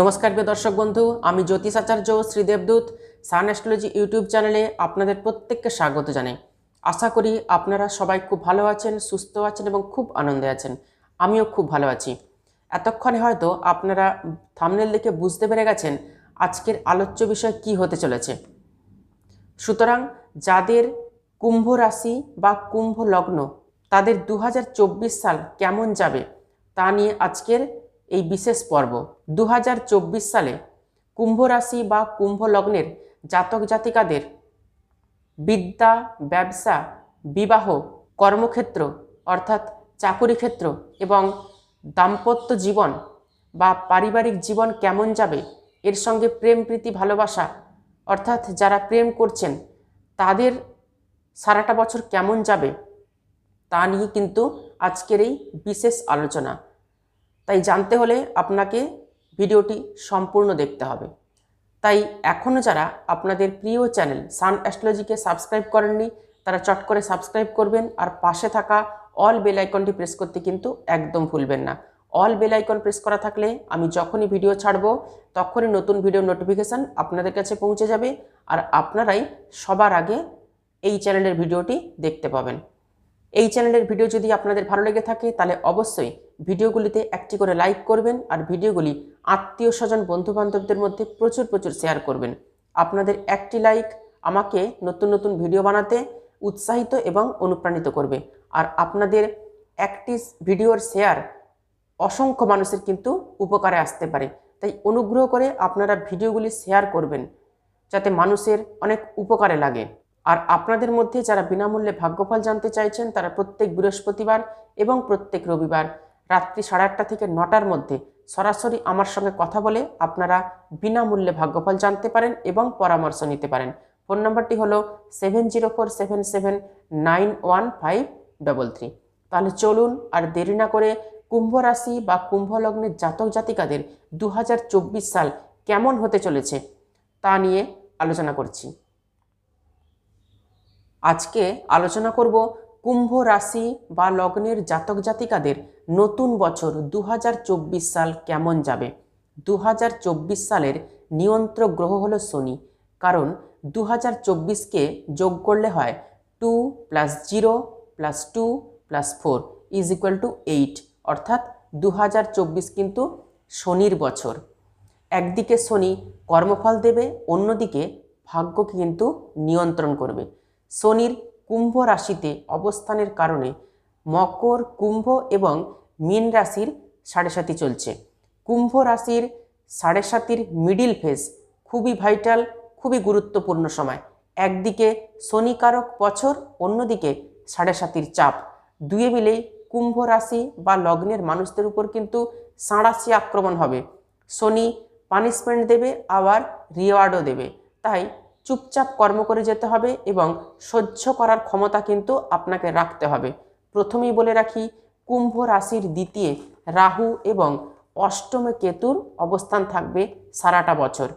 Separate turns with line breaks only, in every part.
নমস্কার প্রিয় দর্শক বন্ধু, আমি জ্যোতিষ আচার্য শ্রীদেবদূত সান অ্যাস্ট্রোলজি ইউটিউব চ্যানেলে আপনাদের প্রত্যেককে স্বাগত জানাই। আশা করি আপনারা সবাই খুব ভালো আছেন, সুস্থ আছেন এবং খুব আনন্দে আছেন। আমিও খুব ভালো আছি। এতক্ষণে হয়তো আপনারা থামনেল দেখে বুঝতে পেরে গেছেন আজকের আলোচ্য বিষয় কি হতে চলেছে। সুতরাং যাদের কুম্ভ রাশি বা কুম্ভ লগ্ন, তাদের দু হাজার চব্বিশ সাল কেমন যাবে তা নিয়ে আজকের এই বিশেষ পর্ব দু হাজার চব্বিশ সালে কুম্ভ রাশি বা কুম্ভ লগ্নের জাতক জাতিকাদের বিদ্যা, ব্যবসা, বিবাহ, কর্মক্ষেত্র অর্থাৎ চাকুরি ক্ষেত্র এবং দাম্পত্য জীবন বা পারিবারিক জীবন কেমন যাবে, এর সঙ্গে প্রেম, প্রীতি, ভালোবাসা অর্থাৎ যারা প্রেম করছেন, তাদের সারাটা বছর কেমন যাবে, তা নিয়ে কিন্তু আজকের এই বিশেষ আলোচনা। তাই জানতে হলে আপনাকে ভিডিওটি সম্পূর্ণ দেখতে হবে। তাই এখনও যারা আপনাদের প্রিয় চ্যানেল সান অ্যাস্ট্রোলজিকে সাবস্ক্রাইব করেননি, তারা চট করে সাবস্ক্রাইব করবেন আর পাশে থাকা অল বেল আইকনটি প্রেস করতে কিন্তু একদম ভুলবেন না। অল বেল আইকন প্রেস করা থাকলে আমি যখনই ভিডিও ছাড়বো, তখনই নতুন ভিডিও নোটিফিকেশান আপনাদের কাছে পৌঁছে যাবে আর আপনারাই সবার আগে এই চ্যানেলের ভিডিওটি দেখতে পাবেন। এই চ্যানেলের ভিডিও যদি আপনাদের ভালো লেগে থাকে, তাহলে অবশ্যই ভিডিওগুলিতে একটি করে লাইক করবেন আর ভিডিওগুলি আত্মীয় স্বজন, বন্ধুবান্ধবদের মধ্যে প্রচুর প্রচুর শেয়ার করবেন। আপনাদের একটি লাইক আমাকে নতুন নতুন ভিডিও বানাতে উৎসাহিত এবং অনুপ্রাণিত করবে। আর আপনাদের একটি ভিডিওর শেয়ার অসংখ্য মানুষের কিন্তু উপকারে আসতে পারে। তাই অনুগ্রহ করে আপনারা ভিডিওগুলি শেয়ার করবেন, যাতে মানুষের অনেক উপকারে লাগে। আর আপনাদের মধ্যে যারা বিনামূল্যে ভাগ্যফল জানতে চাইছেন, তারা প্রত্যেক বৃহস্পতিবার এবং প্রত্যেক রবিবার রাত্রি সাড়ে আটটা থেকে নটার মধ্যে সরাসরি আমার সঙ্গে কথা বলে আপনারা বিনামূল্যে ভাগ্যফল জানতে পারেন এবং পরামর্শ নিতে পারেন। ফোন নম্বরটি হলো seven zero four, seven seven, nine one five, double three. তাহলে চলুন আর দেরি না করে কুম্ভ রাশি বা কুম্ভ লগ্নের জাতক জাতিকাদের দু হাজার চব্বিশ সাল কেমন হতে চলেছে তা নিয়ে আলোচনা করছি। আজকে আলোচনা করব কুম্ভ রাশি বা লগ্নের জাতক জাতিকাদের নতুন বছর দু হাজার চব্বিশ সাল কেমন যাবে? দু হাজার চব্বিশ সালের নিয়ন্ত্রক গ্রহ হলো শনি। কারণ দু হাজার চব্বিশকে যোগ করলে হয় two plus zero plus two plus four is equal to eight. অর্থাৎ দু হাজার চব্বিশ কিন্তু শনির বছর। একদিকে শনি কর্মফল দেবে, অন্যদিকে ভাগ্যকে কিন্তু নিয়ন্ত্রণ করবে। শনির কুম্ভ রাশিতে অবস্থানের কারণে মকর, কুম্ভ এবং মীন রাশির সাড়ে সাতি চলছে। কুম্ভ রাশির সাড়ে সাতির মিডিল ফেজ খুবই ভাইটাল খুবই গুরুত্বপূর্ণ সময়। একদিকে শনিকারক বছর, অন্যদিকে সাড়ে সাতির চাপ। দুয়ে মিলেই কুম্ভ রাশি বা লগ্নের মানুষদের উপর কিন্তু সাঁড়াশি আক্রমণ হবে। শনি পানিশমেন্ট দেবে, আবার রিওয়ার্ডও দেবে। তাই চুপচাপ কর্ম করে যেতে হবে এবং সহ্য করার ক্ষমতা কিন্তু আপনাকে রাখতে হবে। প্রথমেই বলে রাখি, কুম্ভ রাশির দ্বিতীয় রাহু এবং অষ্টমে কেতুর অবস্থান থাকবে সারাটা বছর।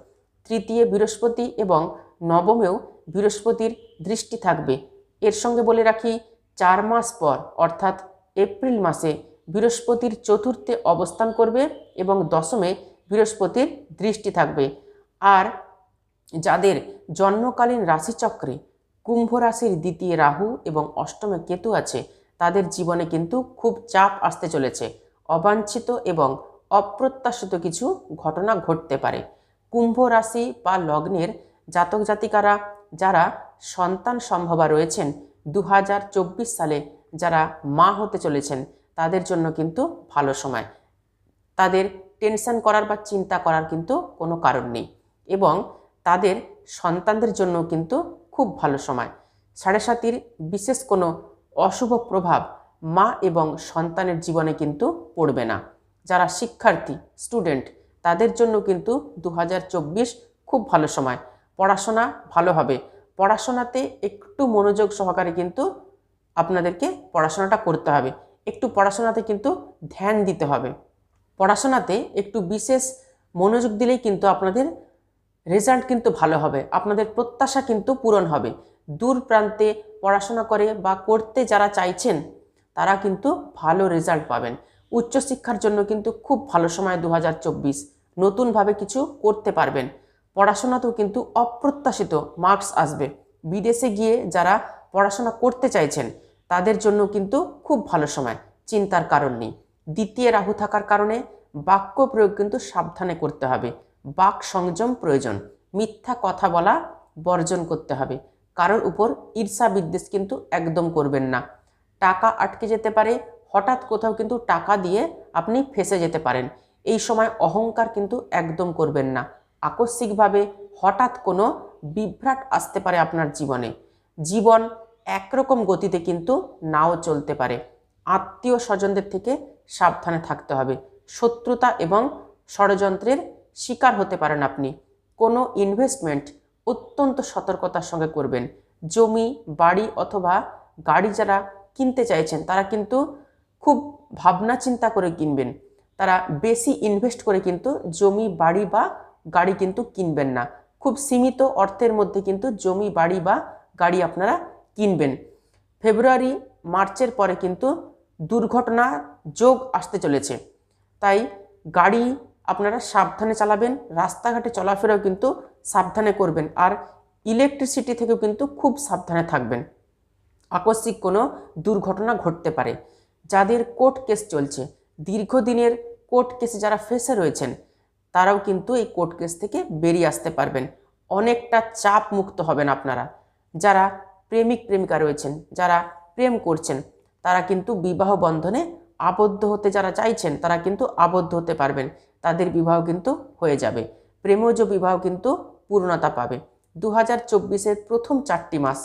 তৃতীয় বৃহস্পতি এবং নবমেও বৃহস্পতির দৃষ্টি থাকবে। এর সঙ্গে বলে রাখি, চার মাস পর অর্থাৎ এপ্রিল মাসে বৃহস্পতির চতুর্থে অবস্থান করবে এবং দশমে বৃহস্পতির দৃষ্টি থাকবে। আর যাদের জন্মকালীন রাশিচক্রে কুম্ভ রাশির দ্বিতীয় রাহু এবং অষ্টমে কেতু আছে, তাদের জীবনে কিন্তু খুব চাপ আসতে চলেছে। অবাঞ্ছিত এবং অপ্রত্যাশিত কিছু ঘটনা ঘটতে পারে। কুম্ভ রাশি বা লগ্নের জাতক জাতিকারা যারা সন্তান সম্ভবা রয়েছেন দু হাজার চব্বিশ সালে যারা মা হতে চলেছেন, তাদের জন্য কিন্তু ভালো সময়। তাদের টেনশন করার বা চিন্তা করার কিন্তু কোনো কারণ নেই এবং তাদের সন্তানদের জন্য কিন্তু খুব ভালো সময়। সাড়ে সাতির বিশেষ কোনো অশুভ প্রভাব মা এবং সন্তানের জীবনে কিন্তু পড়বে না। যারা শিক্ষার্থী, স্টুডেন্ট, তাদের জন্য কিন্তু দু হাজার চব্বিশ খুব ভালো সময়। পড়াশোনা ভালো হবে। পড়াশোনাতে একটু মনোযোগ সহকারে কিন্তু আপনাদেরকে পড়াশোনাটা করতে হবে। একটু পড়াশোনাতে কিন্তু ধ্যান দিতে হবে। পড়াশোনাতে একটু বিশেষ মনোযোগ দিলেই কিন্তু আপনাদের রেজাল্ট কিন্তু ভালো হবে, আপনাদের প্রত্যাশা কিন্তু পূরণ হবে। দূর প্রান্তে পড়াশোনা করে বা করতে যারা চাইছেন, তারা কিন্তু ভালো রেজাল্ট পাবেন। উচ্চশিক্ষার জন্য কিন্তু খুব ভালো সময় দু হাজার চব্বিশ, নতুনভাবে কিছু করতে পারবেন। পড়াশোনাতেও কিন্তু অপ্রত্যাশিত মার্কস আসবে। বিদেশে গিয়ে যারা পড়াশোনা করতে চাইছেন, তাদের জন্য কিন্তু খুব ভালো সময়, চিন্তার কারণ নেই। দ্বিতীয় রাহু থাকার কারণে বাক্য প্রয়োগ কিন্তু সাবধানে করতে হবে। বাক সংযম প্রয়োজন। মিথ্যা কথা বলা বর্জন করতে হবে। কারোর উপর ঈর্ষা বিদ্বেষ কিন্তু একদম করবেন না। টাকা আটকে যেতে পারে, হঠাৎ কোথাও কিন্তু টাকা দিয়ে আপনি ফেসে যেতে পারেন। এই সময় অহংকার কিন্তু একদম করবেন না। আকস্মিকভাবে হঠাৎ কোনো বিভ্রাট আসতে পারে আপনার জীবনে। জীবন একরকম গতিতে কিন্তু নাও চলতে পারে। আত্মীয় স্বজনদের থেকে সাবধানে থাকতে হবে। শত্রুতা এবং ষড়যন্ত্রের শিকার হতে পারেন আপনি। কোনো ইনভেস্টমেন্ট অত্যন্ত সতর্কতার সঙ্গে করবেন। জমি, বাড়ি অথবা গাড়ি যারা কিনতে চাইছেন, তারা কিন্তু খুব ভাবনা চিন্তা করে কিনবেন। তারা বেশি ইনভেস্ট করে কিন্তু জমি, বাড়ি বা গাড়ি কিন্তু কিনবেন না। খুব সীমিত অর্থের মধ্যে কিন্তু জমি, বাড়ি বা গাড়ি আপনারা কিনবেন। ফেব্রুয়ারি, মার্চের পরে কিন্তু দুর্ঘটনা যোগ আসতে চলেছে। তাই গাড়ি আপনারা সাবধানে চালাবেন, রাস্তাঘাটে চলাফেরাও কিন্তু সাবধানে করবেন আর ইলেকট্রিসিটি থেকেও কিন্তু খুব সাবধানে থাকবেন। আকস্মিক কোনো দুর্ঘটনা ঘটতে পারে। যাদের কোর্ট কেস চলছে, দীর্ঘদিনের কোর্ট কেসে যারা ফেসে রয়েছেন, তারাও কিন্তু এই কোর্ট কেস থেকে বেরিয়ে আসতে পারবেন। অনেকটা চাপ মুক্ত হবেন আপনারা। যারা প্রেমিক, প্রেমিকা রয়েছেন, যারা প্রেম করছেন, তারা কিন্তু বিবাহ বন্ধনে আবদ্ধ হতে যারা চাইছেন, তারা কিন্তু আবদ্ধ হতে পারবেন। তাদের বিবাহ কিন্তু হয়ে যাবে। প্রেমজ বিবাহ কিন্তু পূর্ণতা পাবে। দু হাজার চব্বিশের প্রথম চারটি মাস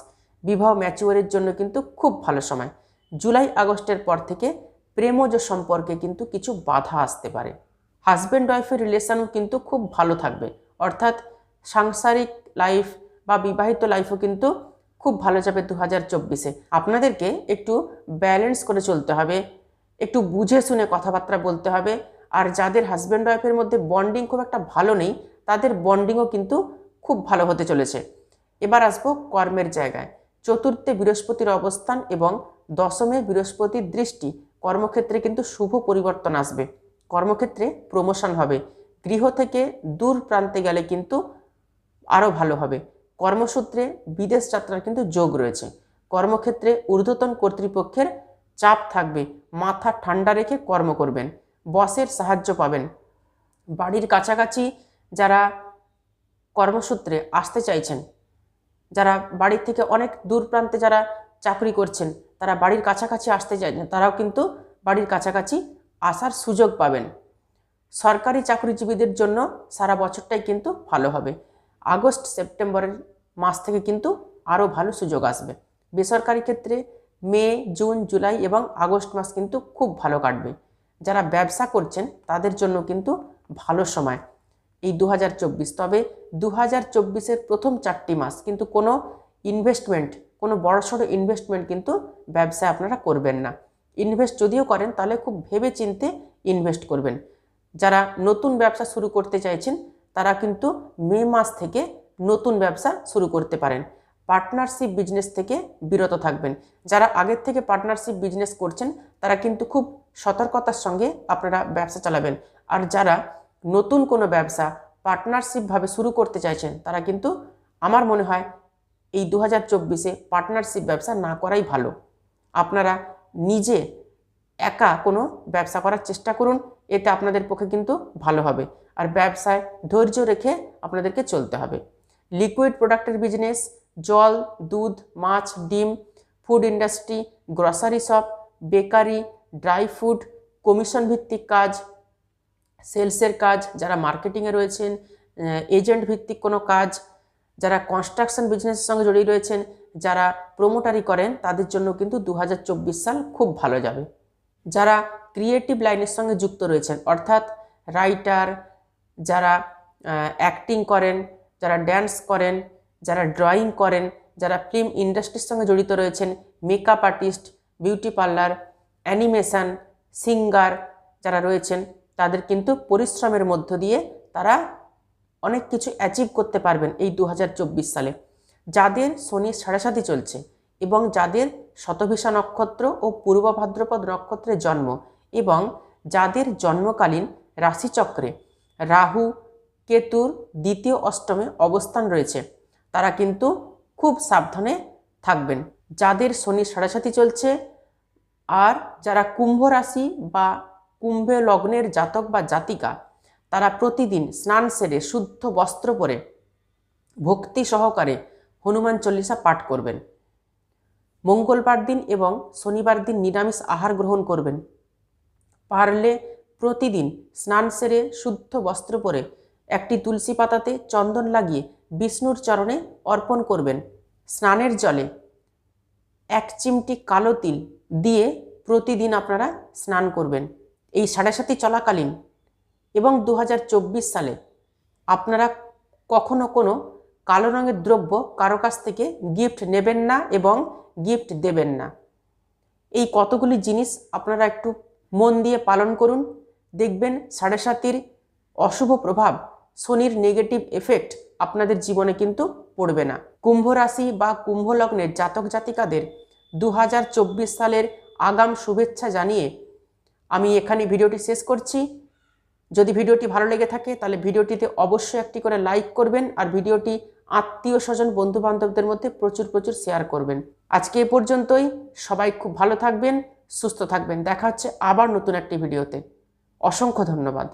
বিবাহ ম্যাচিওরের জন্য কিন্তু খুব ভালো সময়। জুলাই আগস্টের পর থেকে প্রেমজ সম্পর্কে কিন্তু কিছু বাধা আসতে পারে। হাজব্যান্ড ওয়াইফের রিলেশনও কিন্তু খুব ভালো থাকবে। অর্থাৎ সাংসারিক লাইফ বা বিবাহিত লাইফও কিন্তু খুব ভালো যাবে দু হাজার চব্বিশে। আপনাদেরকে একটু ব্যালেন্স করে চলতে হবে, একটু বুঝে শুনে কথাবার্তা বলতে হবে আর যাদের হাজব্যান্ড ওয়াইফের মধ্যে বন্ডিং খুব একটা ভালো নেই, তাদের বন্ডিংও কিন্তু খুব ভালো হতে চলেছে। এবার আসব কর্মের জায়গায়। চতুর্থে বৃহস্পতির অবস্থান এবং দশমে বৃহস্পতির দৃষ্টি। কর্মক্ষেত্রে কিন্তু শুভ পরিবর্তন আসবে। কর্মক্ষেত্রে প্রমোশন হবে। গৃহ থেকে দূর প্রান্তে গেলে কিন্তু আরও ভালো হবে। কর্মসূত্রে বিদেশ যাত্রার কিন্তু যোগ রয়েছে। কর্মক্ষেত্রে ঊর্ধ্বতন কর্তৃপক্ষের চাপ থাকবে। মাথা ঠান্ডা রেখে কর্ম করবেন। বসের সাহায্য পাবেন। বাড়ির কাছাকাছি যারা কর্মসূত্রে আসতে চাইছেন, যারা বাড়ির থেকে অনেক দূর প্রান্তে যারা চাকরি করছেন, তারা বাড়ির কাছাকাছি আসতে চাইছেন, তারাও কিন্তু বাড়ির কাছাকাছি আসার সুযোগ পাবেন। সরকারি চাকরিজীবীদের জন্য সারা বছরটাই কিন্তু ভালো হবে। আগস্ট, সেপ্টেম্বরের মাস থেকে কিন্তু আরও ভালো সুযোগ আসবে। বেসরকারি ক্ষেত্রে মে, জুন, জুলাই এবং আগস্ট মাস কিন্তু খুব ভালো কাটবে। যারা ব্যবসা করছেন, তাদের জন্য কিন্তু ভালো সময়। এই দু তবে দু হাজার প্রথম চারটি মাস কিন্তু কোনো ইনভেস্টমেন্ট কোনো বড়সড় ইনভেস্টমেন্ট কিন্তু ব্যবসায় আপনারা করবেন না। ইনভেস্ট যদিও করেন, তাহলে খুব ভেবে চিনতে ইনভেস্ট করবেন। যারা নতুন ব্যবসা শুরু করতে চাইছেন, তারা কিন্তু মে মাস থেকে নতুন ব্যবসা শুরু করতে পারেন। পার্টনারশিপ বিজনেস থেকে বিরত থাকবেন। যারা আগের থেকে পার্টনারশিপ বিজনেস করছেন, তারা কিন্তু খুব সতর্কতার সঙ্গে আপনারা ব্যবসা চালাবেন। আর যারা নতুন কোনো ব্যবসা পার্টনারশিপভাবে শুরু করতে চাইছেন, তারা কিন্তু আমার মনে হয় এই দু হাজার চব্বিশে পার্টনারশিপ ব্যবসা না করাই ভালো। আপনারা নিজে একা কোনো ব্যবসা করার চেষ্টা করুন, এতে আপনাদের পক্ষে কিন্তু ভালো হবে। আর ব্যবসায় ধৈর্য রেখে আপনাদেরকে চলতে হবে। লিকুইড প্রোডাক্টের বিজনেস জল, দুধ, মাছ, ডিম food industry grocery shop bakery dry food commission ভিত্তিক কাজ সেলসের কাজ, যারা মার্কেটিংয়ে রয়েছেন এজেন্ট ভিত্তিক কোনো কাজ, যারা কনস্ট্রাকশন বিজনেসের সঙ্গে জড়িয়ে রয়েছেন, যারা প্রোমোটারি করেন, তাদের জন্য কিন্তু দু হাজার চব্বিশ সাল খুব ভালো যাবে। যারা ক্রিয়েটিভ লাইনের সঙ্গে যুক্ত রয়েছেন, অর্থাৎ রাইটার যারা অ্যাক্টিং করেন, যারা ড্যান্স করেন, যারা ড্রয়িং করেন, যারা ফিল্ম ইন্ডাস্ট্রির সঙ্গে জড়িত রয়েছেন makeup artist beauty parlour animation, singer যারা রয়েছেন, তাদের কিন্তু পরিশ্রমের মধ্য দিয়ে তারা অনেক কিছু অ্যাচিভ করতে পারবেন এই দু হাজার চব্বিশ সালে। যাদের শনি সাড়ে চলছে এবং যাদের শতভিষা নক্ষত্র ও পূর্ব ভাদ্রপদ নক্ষত্রে জন্ম এবং যাদের জন্মকালীন রাশিচক্রে রাহু, কেতুর দ্বিতীয় অষ্টমে অবস্থান রয়েছে, তারা কিন্তু খুব সাবধানে থাকবেন। যাদের শনি সাড়ে চলছে আর যারা কুম্ভ রাশি বা কুম্ভে লগ্নের জাতক বা জাতিকা, তারা প্রতিদিন স্নান সেরে শুদ্ধ বস্ত্র পরে ভক্তি সহকারে হনুমান চল্লিশা পাঠ করবেন। মঙ্গলবার দিন এবং শনিবার দিন নিরামিষ আহার গ্রহণ করবেন। পারলে প্রতিদিন স্নান সেরে শুদ্ধ বস্ত্র পরে একটি তুলসী পাতাতে চন্দন লাগিয়ে বিষ্ণুর চরণে অর্পণ করবেন। স্নানের জলে এক চিমটি কালো তিল দিয়ে প্রতিদিন আপনারা স্নান করবেন। এই সাড়ে চলাকালীন এবং দু হাজার চব্বিশ সালে আপনারা কখনো কোনো কালো রঙের দ্রব্য কারও কাছ থেকে গিফট নেবেন না এবং গিফট দেবেন না। এই কতগুলি জিনিস আপনারা একটু মন দিয়ে পালন করুন। দেখবেন সাড়ে সাতির অশুভ প্রভাব, শনির নেগেটিভ এফেক্ট আপনাদের জীবনে কিন্তু পড়বে না। কুম্ভ রাশি বা কুম্ভ লগ্নের জাতক জাতিকাদের দু হাজার চব্বিশ সালের আগাম শুভেচ্ছা জানিয়ে আমি এখানে ভিডিওটি শেষ করছি। যদি ভিডিওটি ভালো লেগে থাকে, তাহলে ভিডিওটিতে অবশ্যই একটি করে লাইক করবেন আর ভিডিওটি আত্মীয় স্বজন বন্ধু বান্ধবদের মধ্যে প্রচুর প্রচুর শেয়ার করবেন। আজকে এ পর্যন্তই। সবাই খুব ভালো থাকবেন, সুস্থ থাকবেন। দেখা হচ্ছে আবার নতুন একটি ভিডিওতে। অসংখ্য ধন্যবাদ।